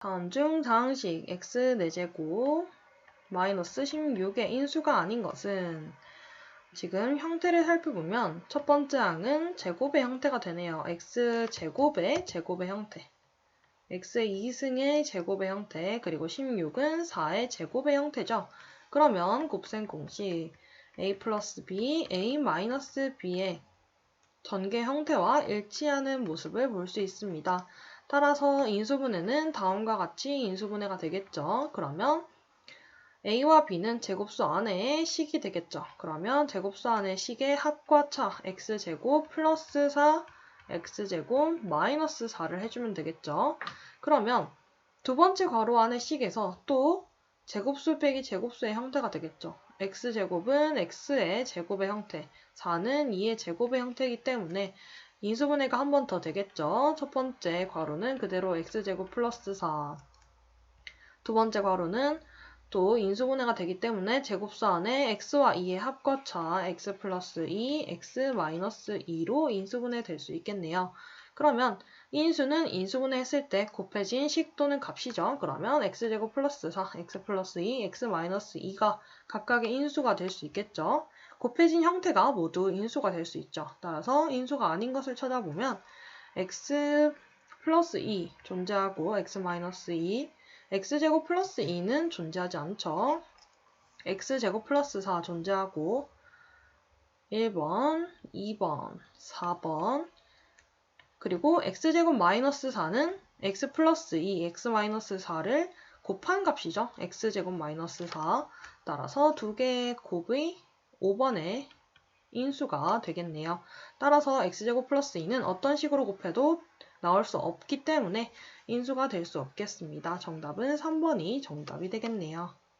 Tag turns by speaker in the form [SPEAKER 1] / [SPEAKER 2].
[SPEAKER 1] 다음 중 상식 x 4제곱 마이너스 16의 인수가 아닌 것은 지금 형태를 살펴보면 첫 번째 항은 제곱의 형태가 되네요. x제곱의 제곱의 형태 x의 2승의 제곱의 형태 그리고 16은 4의 제곱의 형태죠. 그러면 곱셈 공식 a 플러스 b, a 마이너스 b의 전개 형태와 일치하는 모습을 볼 수 있습니다. 따라서 인수분해는 다음과 같이 인수분해가 되겠죠. 그러면 a와 b는 제곱수 안에 식이 되겠죠. 그러면 제곱수 안에 식의 합과 차 x제곱 플러스 4 x제곱 마이너스 4를 해주면 되겠죠. 그러면 두 번째 괄호 안의 식에서 또 제곱수 빼기 제곱수의 형태가 되겠죠. X제곱은 x의 제곱의 형태, 4는 2의 제곱의 형태이기 때문에 인수분해가 한 번 더 되겠죠. 첫 번째 괄호는 그대로 x제곱 플러스 4. 두 번째 괄호는 또 인수분해가 되기 때문에 제곱수 안에 x와 2의 합과차 x 플러스 2, x 마이너스 2로 인수분해 될 수 있겠네요. 그러면 인수는 인수분해 했을 때 곱해진 식 또는 값이죠. 그러면 x제곱 플러스 4, x 플러스 2, x 마이너스 2가 각각의 인수가 될 수 있겠죠. 곱해진 형태가 모두 인수가 될 수 있죠. 따라서 인수가 아닌 것을 찾아보면 x 플러스 2 존재하고 x 마이너스 2, x제곱 플러스 2는 존재하지 않죠. x제곱 플러스 4 존재하고 1번, 2번, 4번 그리고 x제곱 마이너스 4는 x 플러스 2, x 마이너스 4를 곱한 값이죠. x제곱 마이너스 4 따라서 두 개의 곱의 5번의 인수가 되겠네요. 따라서 x제곱 플러스 2는 어떤 식으로 곱해도 나올 수 없기 때문에 인수가 될 수 없겠습니다. 정답은 3번이 정답이 되겠네요.